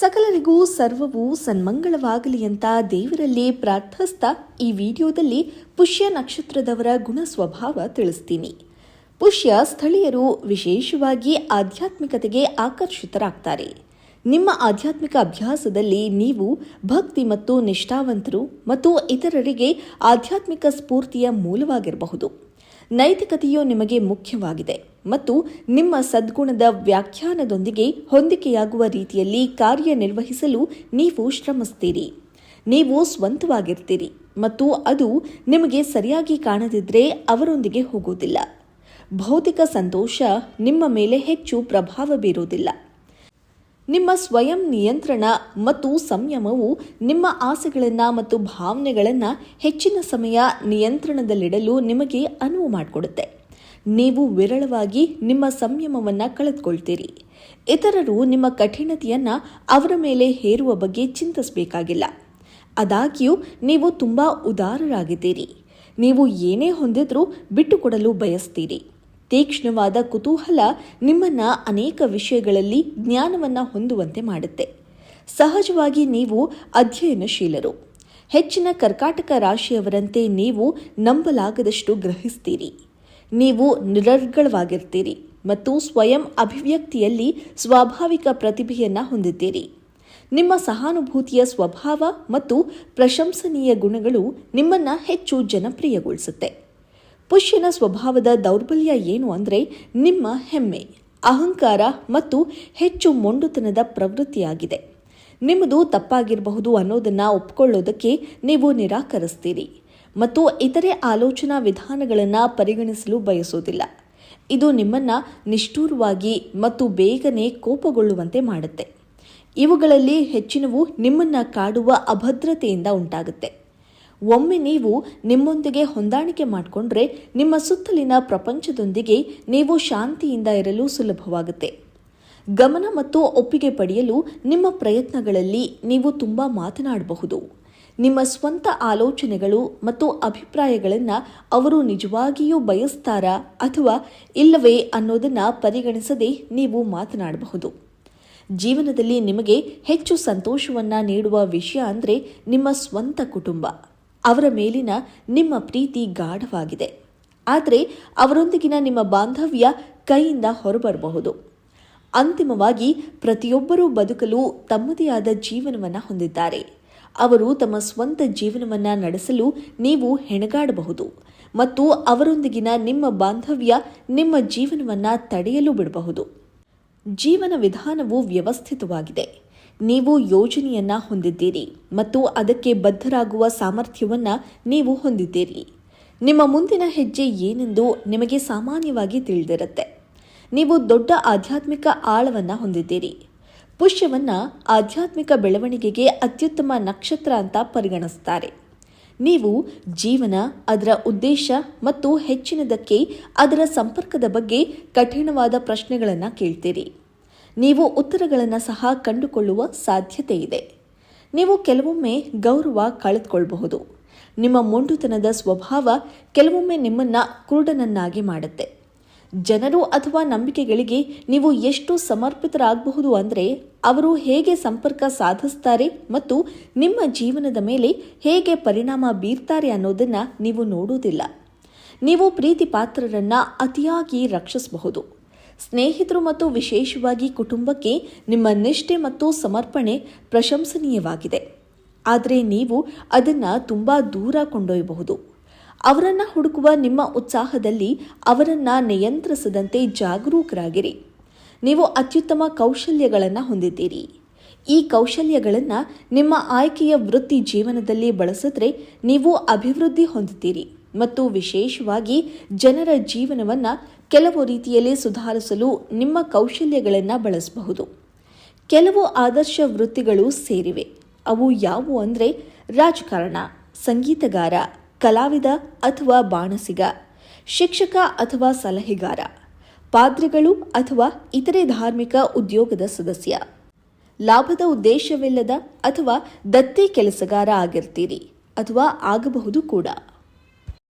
ಸಕಲರಿಗೂ ಸರ್ವವು ಸನ್ಮಂಗಳವಾಗಲಿ ಅಂತ ದೇವರಲ್ಲಿ ಪ್ರಾರ್ಥಿಸ್ತಾ ಈ ವಿಡಿಯೋದಲ್ಲಿ ಪುಷ್ಯ ನಕ್ಷತ್ರದವರ ಗುಣ ಸ್ವಭಾವ ತಿಳಿಸ್ತೀನಿ. ಪುಷ್ಯ ಸ್ಥಳೀಯರು ವಿಶೇಷವಾಗಿ ಆಧ್ಯಾತ್ಮಿಕತೆಗೆ ಆಕರ್ಷಿತರಾಗ್ತಾರೆ. ನಿಮ್ಮ ಆಧ್ಯಾತ್ಮಿಕ ಅಭ್ಯಾಸದಲ್ಲಿ ನೀವು ಭಕ್ತಿ ಮತ್ತು ನಿಷ್ಠಾವಂತರು ಮತ್ತು ಇತರರಿಗೆ ಆಧ್ಯಾತ್ಮಿಕ ಸ್ಫೂರ್ತಿಯ ಮೂಲವಾಗಿರಬಹುದು. ನೈತಿಕತೆಯು ನಿಮಗೆ ಮುಖ್ಯವಾಗಿದೆ ಮತ್ತು ನಿಮ್ಮ ಸದ್ಗುಣದ ವ್ಯಾಖ್ಯಾನದೊಂದಿಗೆ ಹೊಂದಿಕೆಯಾಗುವ ರೀತಿಯಲ್ಲಿ ಕಾರ್ಯನಿರ್ವಹಿಸಲು ನೀವು ಶ್ರಮಿಸ್ತೀರಿ. ನೀವು ಸ್ವಂತವಾಗಿರ್ತೀರಿ ಮತ್ತು ಅದು ನಿಮಗೆ ಸರಿಯಾಗಿ ಕಾಣದಿದ್ದರೆ ಅವರೊಂದಿಗೆ ಹೋಗುವುದಿಲ್ಲ. ಭೌತಿಕ ಸಂತೋಷ ನಿಮ್ಮ ಮೇಲೆ ಹೆಚ್ಚು ಪ್ರಭಾವ ಬೀರುವುದಿಲ್ಲ. ನಿಮ್ಮ ಸ್ವಯಂ ನಿಯಂತ್ರಣ ಮತ್ತು ಸಂಯಮವು ನಿಮ್ಮ ಆಸೆಗಳನ್ನು ಮತ್ತು ಭಾವನೆಗಳನ್ನು ಹೆಚ್ಚಿನ ಸಮಯ ನಿಯಂತ್ರಣದಲ್ಲಿಡಲು ನಿಮಗೆ ಅನುವು ಮಾಡಿಕೊಡುತ್ತೆ. ನೀವು ವಿರಳವಾಗಿ ನಿಮ್ಮ ಸಂಯಮವನ್ನು ಕಳೆದುಕೊಳ್ತೀರಿ. ಇತರರು ನಿಮ್ಮ ಕಠಿಣತೆಯನ್ನು ಅವರ ಮೇಲೆ ಹೇರುವ ಬಗ್ಗೆ ಚಿಂತಿಸಬೇಕಾಗಿಲ್ಲ. ಆದಾಗ್ಯೂ, ನೀವು ತುಂಬ ಉದಾರರಾಗಿದ್ದೀರಿ. ನೀವು ಏನೇ ಹೊಂದಿದ್ರೂ ಬಿಟ್ಟುಕೊಡಲು ಬಯಸ್ತೀರಿ. ತೀಕ್ಷ್ಣವಾದ ಕುತೂಹಲ ನಿಮ್ಮನ್ನ ಅನೇಕ ವಿಷಯಗಳಲ್ಲಿ ಜ್ಞಾನವನ್ನು ಹೊಂದುವಂತೆ ಮಾಡುತ್ತೆ. ಸಹಜವಾಗಿ ನೀವು ಅಧ್ಯಯನಶೀಲರು. ಹೆಚ್ಚಿನ ಕರ್ಕಾಟಕ ರಾಶಿಯವರಂತೆ ನೀವು ನಂಬಲಾಗದಷ್ಟು ಗ್ರಹಿಸ್ತೀರಿ. ನೀವು ನಿರರ್ಗಳವಾಗಿರ್ತೀರಿ ಮತ್ತು ಸ್ವಯಂ ಅಭಿವ್ಯಕ್ತಿಯಲ್ಲಿ ಸ್ವಾಭಾವಿಕ ಪ್ರತಿಭೆಯನ್ನು ಹೊಂದಿದ್ದೀರಿ. ನಿಮ್ಮ ಸಹಾನುಭೂತಿಯ ಸ್ವಭಾವ ಮತ್ತು ಪ್ರಶಂಸನೀಯ ಗುಣಗಳು ನಿಮ್ಮನ್ನು ಹೆಚ್ಚು ಜನಪ್ರಿಯಗೊಳಿಸುತ್ತೆ. ಪುಷ್ಯನ ಸ್ವಭಾವದ ದೌರ್ಬಲ್ಯ ಏನು ಅಂದರೆ ನಿಮ್ಮ ಹೆಮ್ಮೆ, ಅಹಂಕಾರ ಮತ್ತು ಹೆಚ್ಚು ಮೊಂಡುತನದ ಪ್ರವೃತ್ತಿಯಾಗಿದೆ. ನಿಮ್ಮದು ತಪ್ಪಾಗಿರಬಹುದು ಅನ್ನೋದನ್ನು ಒಪ್ಕೊಳ್ಳೋದಕ್ಕೆ ನೀವು ನಿರಾಕರಿಸ್ತೀರಿ ಮತ್ತು ಇತರೆ ಆಲೋಚನಾ ವಿಧಾನಗಳನ್ನು ಪರಿಗಣಿಸಲು ಬಯಸೋದಿಲ್ಲ ಇದು ನಿಮ್ಮನ್ನು ನಿಷ್ಠೂರವಾಗಿ ಮತ್ತು ಬೇಗನೆ ಕೋಪಗೊಳ್ಳುವಂತೆ ಮಾಡುತ್ತೆ. ಇವುಗಳಲ್ಲಿ ಹೆಚ್ಚಿನವು ನಿಮ್ಮನ್ನು ಕಾಡುವ ಅಭದ್ರತೆಯಿಂದ ಉಂಟಾಗುತ್ತೆ. ಒಮ್ಮೆ ನೀವು ನಿಮ್ಮೊಂದಿಗೆ ಹೊಂದಾಣಿಕೆ ಮಾಡಿಕೊಂಡ್ರೆ ನಿಮ್ಮ ಸುತ್ತಲಿನ ಪ್ರಪಂಚದೊಂದಿಗೆ ನೀವು ಶಾಂತಿಯಿಂದ ಇರಲು ಸುಲಭವಾಗುತ್ತೆ. ಗಮನ ಮತ್ತು ಒಪ್ಪಿಗೆ ಪಡೆಯಲು ನಿಮ್ಮ ಪ್ರಯತ್ನಗಳಲ್ಲಿ ನೀವು ತುಂಬ ಮಾತನಾಡಬಹುದು. ನಿಮ್ಮ ಸ್ವಂತ ಆಲೋಚನೆಗಳು ಮತ್ತು ಅಭಿಪ್ರಾಯಗಳನ್ನು ಅವರು ನಿಜವಾಗಿಯೂ ಬಯಸ್ತಾರಾ ಅಥವಾ ಇಲ್ಲವೇ ಅನ್ನೋದನ್ನು ಪರಿಗಣಿಸದೆ ನೀವು ಮಾತನಾಡಬಹುದು. ಜೀವನದಲ್ಲಿ ನಿಮಗೆ ಹೆಚ್ಚು ಸಂತೋಷವನ್ನು ನೀಡುವ ವಿಷಯ ಅಂದರೆ ನಿಮ್ಮ ಸ್ವಂತ ಕುಟುಂಬ. ಅವರ ಮೇಲಿನ ನಿಮ್ಮ ಪ್ರೀತಿ ಗಾಢವಾಗಿದೆ. ಆದರೆ ಅವರೊಂದಿಗಿನ ನಿಮ್ಮ ಬಾಂಧವ್ಯ ಕೈಯಿಂದ ಹೊರಬರಬಹುದು. ಅಂತಿಮವಾಗಿ ಪ್ರತಿಯೊಬ್ಬರೂ ಬದುಕಲು ತಮ್ಮದೇ ಆದ ಜೀವನವನ್ನು ಹೊಂದಿದ್ದಾರೆ. ಅವರು ತಮ್ಮ ಸ್ವಂತ ಜೀವನವನ್ನು ನಡೆಸಲು ನೀವು ಹೆಣಗಾಡಬಹುದು ಮತ್ತು ಅವರೊಂದಿಗಿನ ನಿಮ್ಮ ಬಾಂಧವ್ಯ ನಿಮ್ಮ ಜೀವನವನ್ನು ತಡೆಯಲು ಬಿಡಬಹುದು. ಜೀವನ ವಿಧಾನವು ವ್ಯವಸ್ಥಿತವಾಗಿದೆ. ನೀವು ಯೋಜನೆಯನ್ನ ಹೊಂದಿದ್ದೀರಿ ಮತ್ತು ಅದಕ್ಕೆ ಬದ್ಧರಾಗುವ ಸಾಮರ್ಥ್ಯವನ್ನ ನೀವು ಹೊಂದಿದ್ದೀರಿ. ನಿಮ್ಮ ಮುಂದಿನ ಹೆಜ್ಜೆ ಏನೆಂದು ನಿಮಗೆ ಸಾಮಾನ್ಯವಾಗಿ ತಿಳಿದಿರುತ್ತೆ. ನೀವು ದೊಡ್ಡ ಆಧ್ಯಾತ್ಮಿಕ ಆಳವನ್ನು ಹೊಂದಿದ್ದೀರಿ. ಪುಷ್ಯವನ್ನ ಆಧ್ಯಾತ್ಮಿಕ ಬೆಳವಣಿಗೆಗೆ ಅತ್ಯುತ್ತಮ ನಕ್ಷತ್ರ ಅಂತ ಪರಿಗಣಿಸ್ತಾರೆ. ನೀವು ಜೀವನ, ಅದರ ಉದ್ದೇಶ ಮತ್ತು ಹೆಚ್ಚಿನದಕ್ಕೆ ಅದರ ಸಂಪರ್ಕದ ಬಗ್ಗೆ ಕಠಿಣವಾದ ಪ್ರಶ್ನೆಗಳನ್ನು ಕೇಳ್ತೀರಿ. ನೀವು ಉತ್ತರಗಳನ್ನು ಸಹ ಕಂಡುಕೊಳ್ಳುವ ಸಾಧ್ಯತೆ ಇದೆ ನೀವು ಕೆಲವೊಮ್ಮೆ ಗೌರವ ಕಳೆದುಕೊಳ್ಳಬಹುದು. ನಿಮ್ಮ ಮೊಂಡುತನದ ಸ್ವಭಾವ ಕೆಲವೊಮ್ಮೆ ನಿಮ್ಮನ್ನ ಕುರುಡನನ್ನಾಗಿ ಮಾಡುತ್ತೆ. ಜನರು ಅಥವಾ ನಂಬಿಕೆಗಳಿಗೆ ನೀವು ಎಷ್ಟು ಸಮರ್ಪಿತರಾಗಬಹುದು ಅಂದರೆ ಅವರು ಹೇಗೆ ಸಂಪರ್ಕ ಸಾಧಿಸ್ತಾರೆ ಮತ್ತು ನಿಮ್ಮ ಜೀವನದ ಮೇಲೆ ಹೇಗೆ ಪರಿಣಾಮ ಬೀರ್ತಾರೆ ಅನ್ನೋದನ್ನು ನೀವು ನೋಡುವುದಿಲ್ಲ. ನೀವು ಪ್ರೀತಿ ಪಾತ್ರರನ್ನ ಅತಿಯಾಗಿ ರಕ್ಷಿಸಬಹುದು. ಸ್ನೇಹಿತರು ಮತ್ತು ವಿಶೇಷವಾಗಿ ಕುಟುಂಬಕ್ಕೆ ನಿಮ್ಮ ನಿಷ್ಠೆ ಮತ್ತು ಸಮರ್ಪಣೆ ಪ್ರಶಂಸನೀಯವಾಗಿದೆ. ಆದರೆ ನೀವು ಅದನ್ನು ತುಂಬ ದೂರ ಕೊಂಡೊಯ್ಯಬಹುದು. ಅವರನ್ನು ಹುಡುಕುವ ನಿಮ್ಮ ಉತ್ಸಾಹದಲ್ಲಿ ಅವರನ್ನು ನಿಯಂತ್ರಿಸದಂತೆ ಜಾಗರೂಕರಾಗಿರಿ. ನೀವು ಅತ್ಯುತ್ತಮ ಕೌಶಲ್ಯಗಳನ್ನು ಹೊಂದಿದ್ದೀರಿ. ಈ ಕೌಶಲ್ಯಗಳನ್ನು ನಿಮ್ಮ ಆಯ್ಕೆಯ ವೃತ್ತಿ ಜೀವನದಲ್ಲಿ ಬಳಸಿದ್ರೆ ನೀವು ಅಭಿವೃದ್ಧಿ ಹೊಂದುತ್ತೀರಿ. ಮತ್ತು ವಿಶೇಷವಾಗಿ ಜನರ ಜೀವನವನ್ನು ಕೆಲವು ರೀತಿಯಲ್ಲಿ ಸುಧಾರಿಸಲು ನಿಮ್ಮ ಕೌಶಲ್ಯಗಳನ್ನು ಬಳಸಬಹುದು. ಕೆಲವು ಆದರ್ಶ ವೃತ್ತಿಗಳು ಸೇರಿವೆ. ಅವು ಯಾವುವು ಅಂದರೆ ರಾಜಕಾರಣ, ಸಂಗೀತಗಾರ, ಕಲಾವಿದ ಅಥವಾ ಬಾಣಸಿಗ, ಶಿಕ್ಷಕ ಅಥವಾ ಸಲಹೆಗಾರ, ಪಾದ್ರಿಗಳು ಅಥವಾ ಇತರೆ ಧಾರ್ಮಿಕ ಉದ್ಯೋಗದ ಸದಸ್ಯ. ಲಾಭದ ಉದ್ದೇಶವಿಲ್ಲದ ಅಥವಾ ದತ್ತಿ ಕೆಲಸಗಾರ ಆಗಿರ್ತೀರಿ ಅಥವಾ ಆಗಬಹುದು ಕೂಡ.